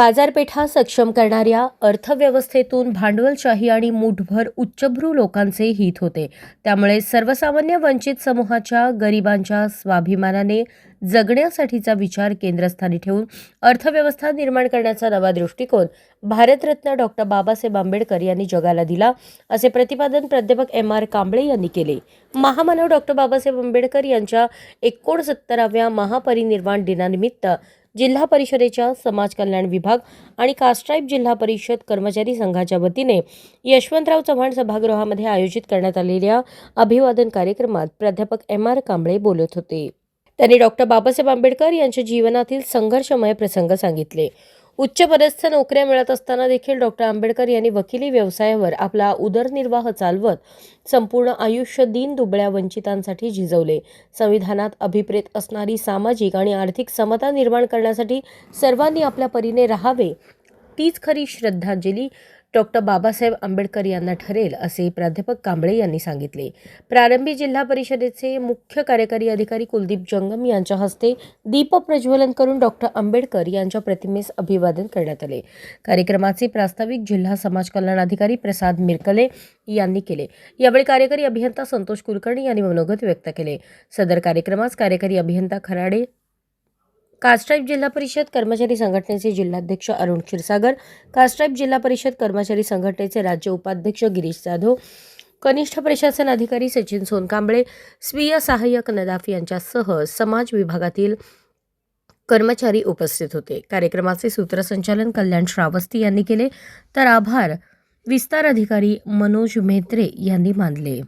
बाजारपेठा सक्षम करणाऱ्या अर्थव्यवस्थेतून भांडवलशाही आणि मुठभर उच्चभ्रू लोकांचे हित होते. त्यामुळे सर्वसामान्य वंचित समूहाच्या गरिबांच्या स्वाभिमानाने जगण्यासाठीचा विचार केंद्रस्थानी ठेवून अर्थव्यवस्था निर्माण करण्याचा नवा दृष्टिकोन भारतरत्न डॉक्टर बाबासाहेब आंबेडकर यांनी जगाला दिला असे प्रतिपादन प्राध्यापक एम आर कांबळे यांनी केले. महामानव डॉक्टर बाबासाहेब आंबेडकर यांच्या एकोणसत्तराव्या महापरिनिर्वाण दिनानिमित्त जिल्हा परिषदेच्या समाज कल्याण विभाग आणि कास्ट्राईब जिल्हा परिषद कर्मचारी संघाच्या वतीने यशवंतराव चव्हाण सभागृहामध्ये आयोजित करण्यात आलेल्या अभिवादन कार्यक्रमात प्राध्यापक एम आर कांबळे बोलत होते. त्यांनी डॉक्टर बाबासाहेब आंबेडकर यांच्या जीवनातील संघर्षमय प्रसंग सांगितले. उच्चपदस्थ नोकऱ्या मिळत असताना देखील डॉक्टर आंबेडकर यांनी वकिली व्यवसायावर आपला उदरनिर्वाह चालवत संपूर्ण आयुष्य दीन दुबळ्या वंचितांसाठी झिजवले. संविधानात अभिप्रेत असणारी सामाजिक आणि आर्थिक समता निर्माण करण्यासाठी सर्वांनी आपल्या परीने राहावे तीच खरी श्रद्धांजली डॉक्टर बाबासाहेब आंबेडकर यांना ठरेल असे प्राध्यापक कांबळे यांनी सांगितले. प्रारंभी जिल्हा परिषदेचे मुख्य कार्यकारी अधिकारी कुलदीप जंगम यांच्या हस्ते दीप प्रज्वलन करून डॉक्टर आंबेडकर यांच्या प्रतिमेस अभिवादन करण्यात आले. कार्यक्रमाचे प्रास्ताविक जिल्हा समाज कल्याण अधिकारी प्रसाद मिरकले यांनी केले. यावेळी कार्यकारी अभियंता संतोष कुलकर्णी यांनी मनोगत व्यक्त केले. सदर कार्यक्रमास कार्यकारी अभियंता खराडे कास्ट्राईब जिल्हा परिषद कर्मचारी संघटनेचे जिल्हाध्यक्ष अरुण क्षीरसागर कास्ट्राईब जिल्हा परिषद कर्मचारी संघटनेचे राज्य उपाध्यक्ष गिरीश जाधव कनिष्ठ प्रशासन अधिकारी सचिन सोनकांबळे स्वीय सहाय्यक नदाफ यांच्यासह समाज विभागातील कर्मचारी उपस्थित होते. कार्यक्रमाचे सूत्रसंचालन कल्याण श्रावस्ती यांनी केले. तर आभार विस्तार अधिकारी मनोज मेत्रे यांनी मानले.